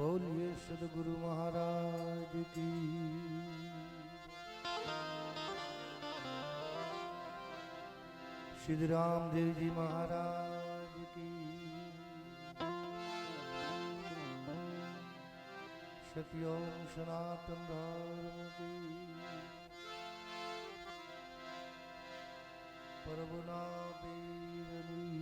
બોલીએ સદગુરુ મહારાજ કી. શ્રી રામદેવજી મહારાજ કી. સત્યમ સનાતન ધર્મ કી પ્રભુના પીરની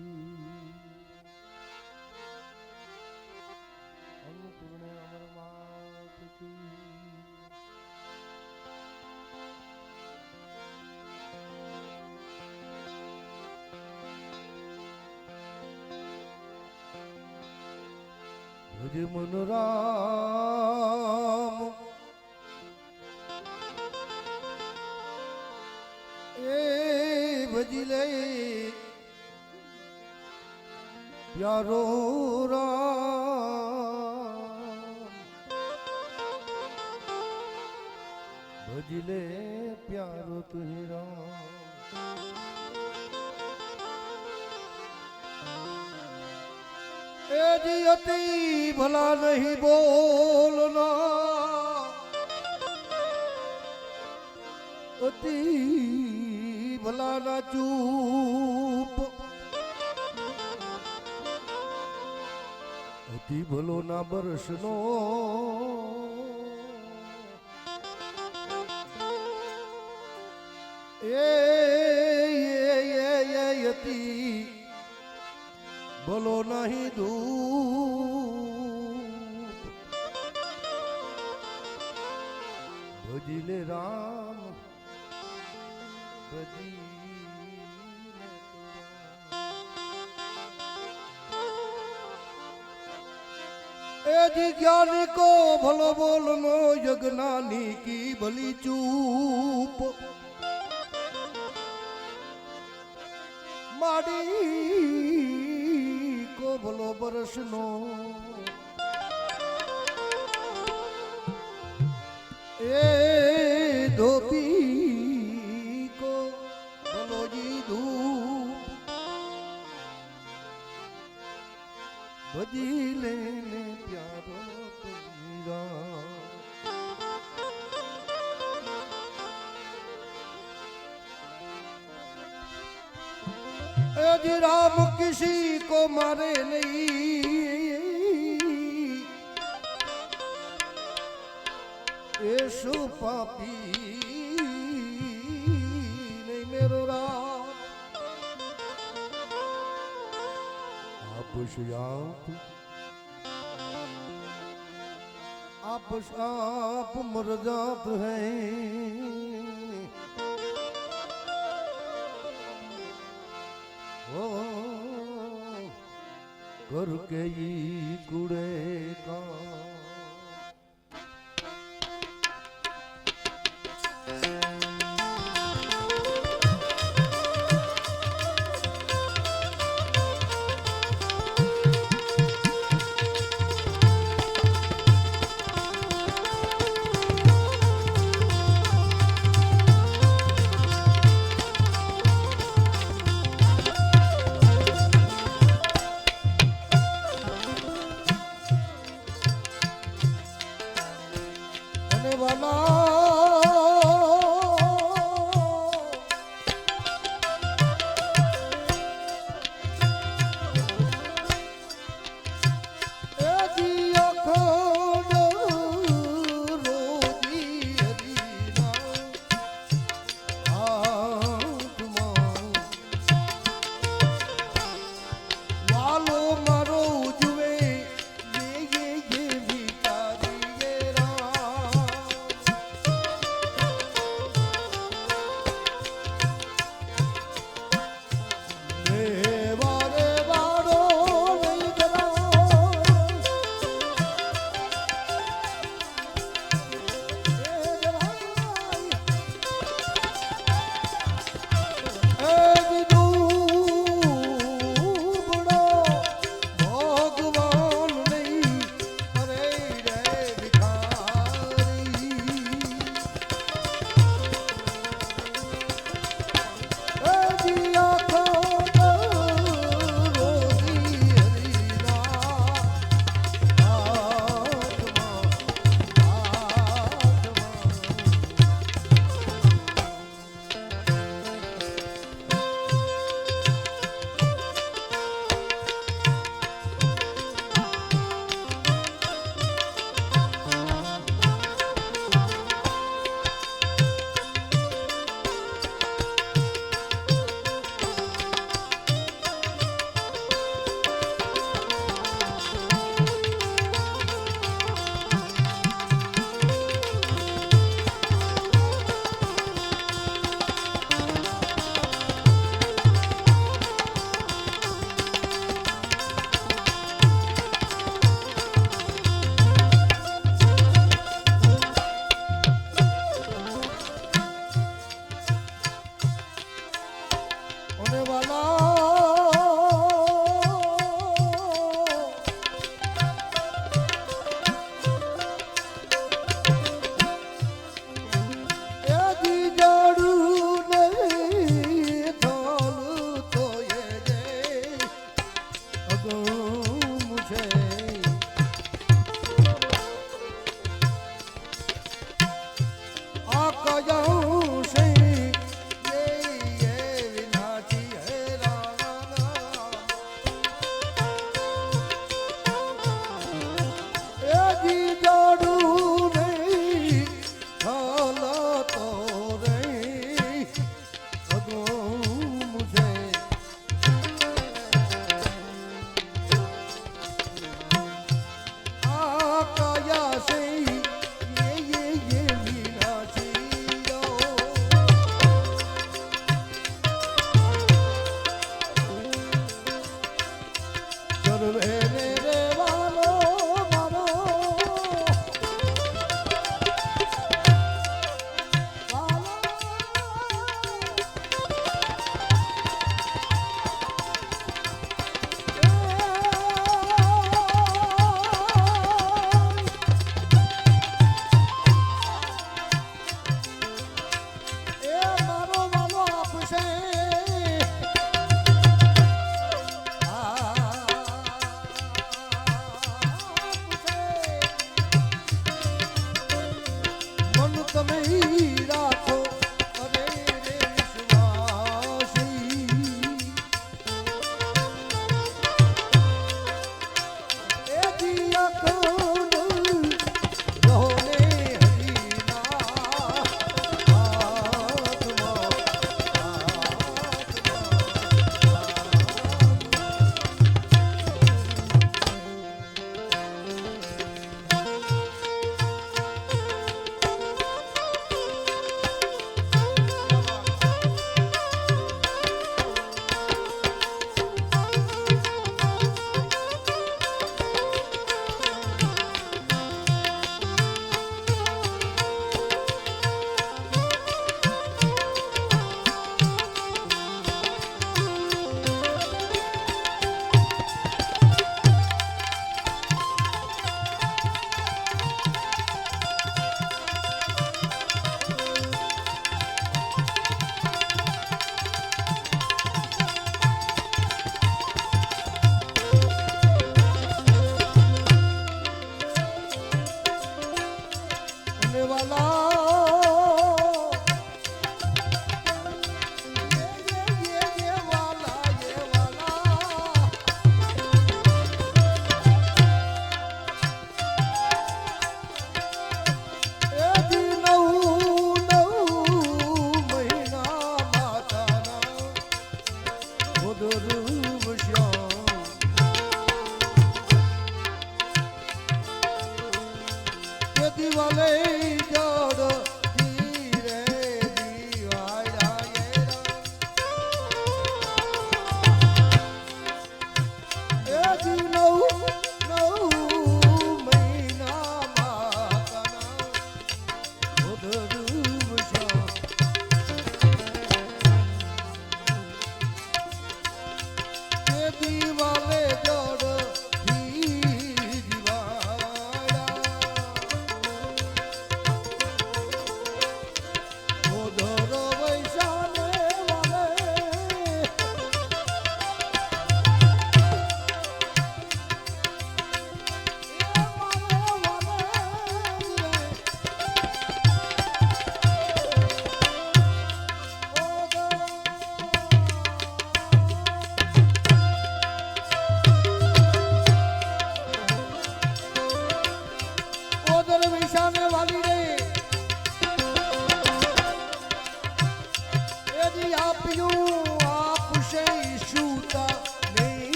મન રામ. એ ભજી લે પ્યારો રામ. ભજી લે પ્યારો તુહી રામ. જી અતિ ભલા નહીં બોલના અતિ ભલા ના ચૂપ. અતિ ભલો ના બરસનો. એ અતિ બોલો નહીં ધૂપ ભજી લે રામ ભજી લે તો રામ. એ જી જ્ઞાની કો ભલો બોલનો કો ભલો બરસનો એ ધોપી કો ભલો જી ધૂપ ભજી લેને પ્યારો પીરા यदि राम किसी को मारे नहीं आप आप आप आप मर जात हैं ओ करके ई कुड़े का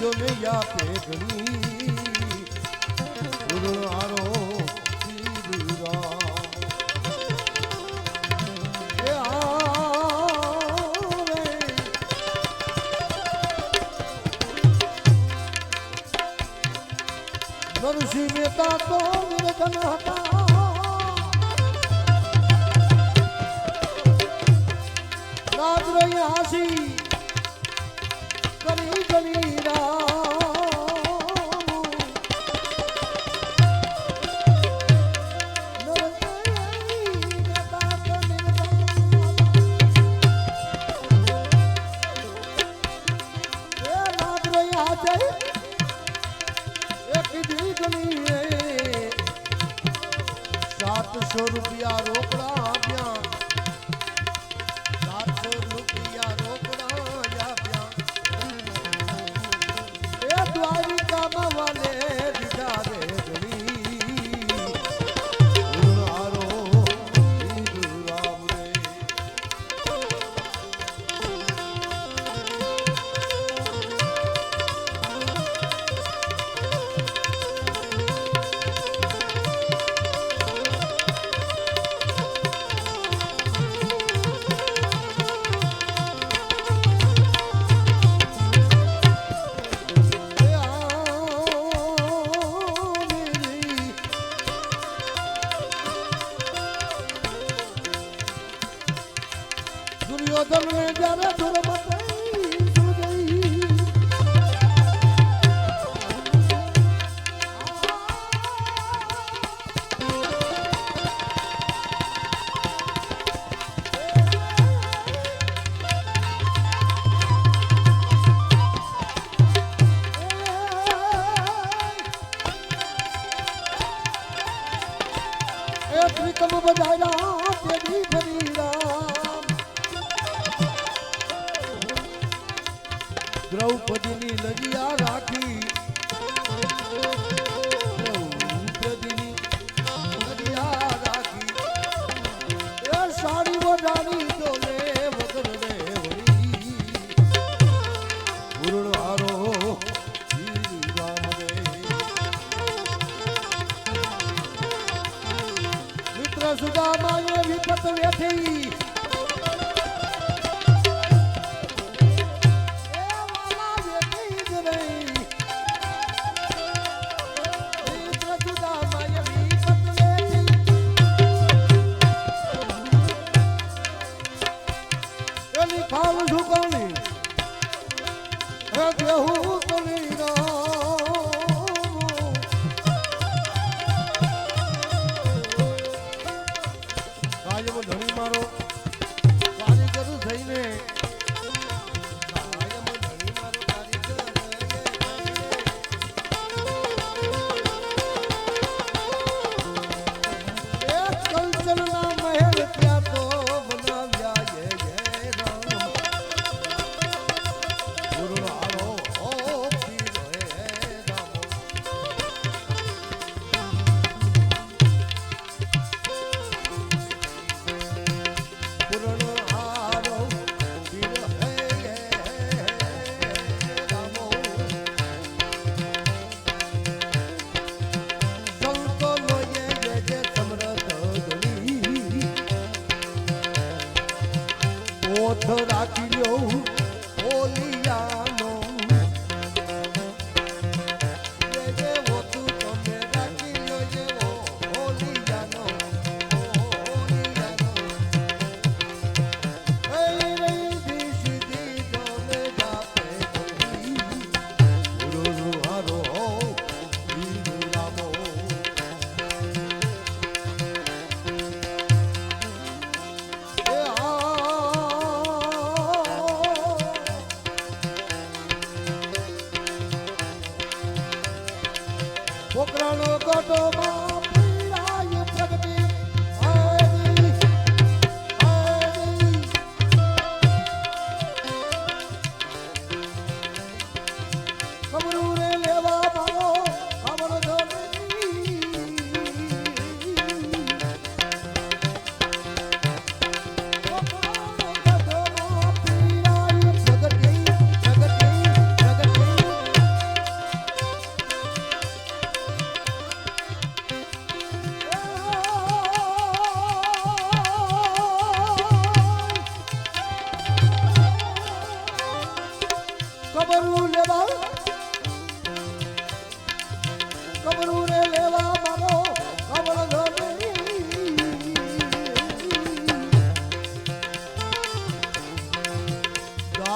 જો ને આપે ઘણી. માટે એક દીકરી સાતસો રૂપિયા રોકડા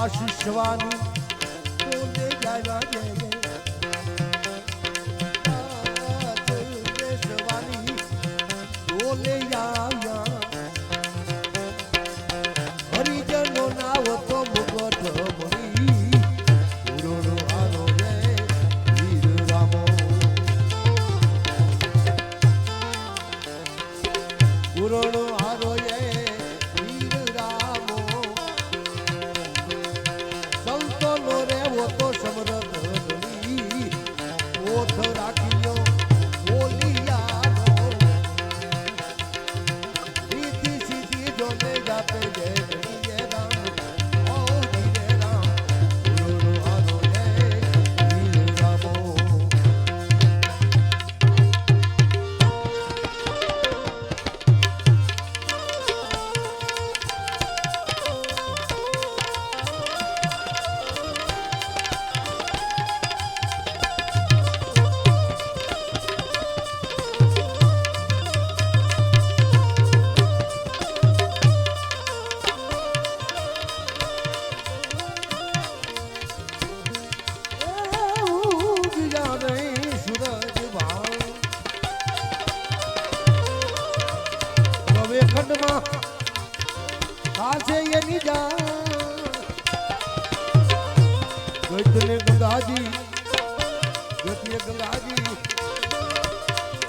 દાસ શિવાની જય જય ગઢને ગંગાજી ગઢને ગંગાજી.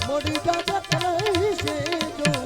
મોડી દાદા કરે છે જો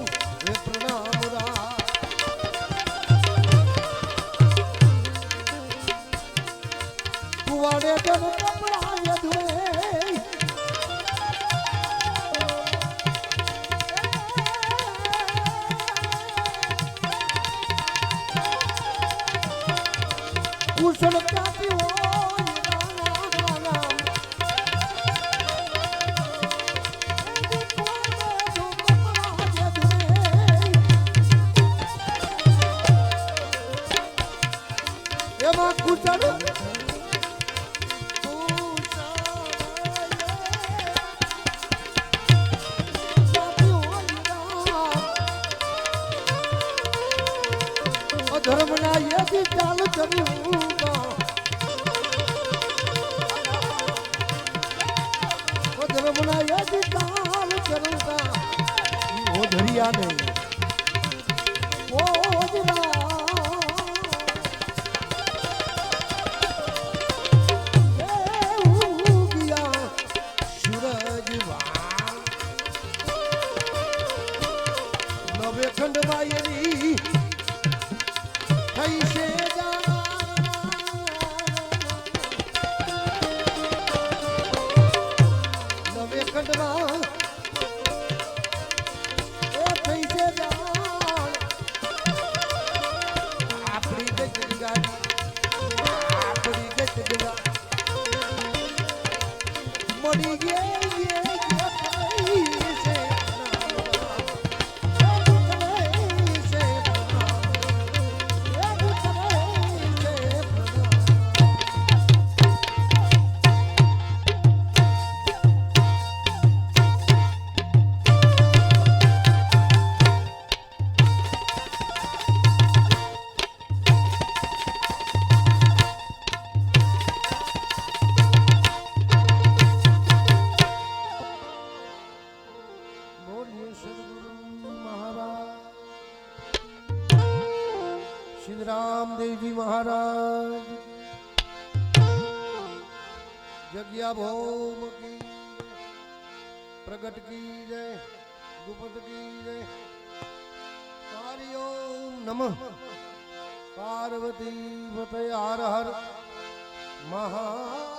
મહાદેવજી મહારાજ. જગ્યા ભોમ કી પ્રગટ કી જય, ગુપત કી જય. હરિ ઓમ નમઃ. પાર્વતી હર હર. મહા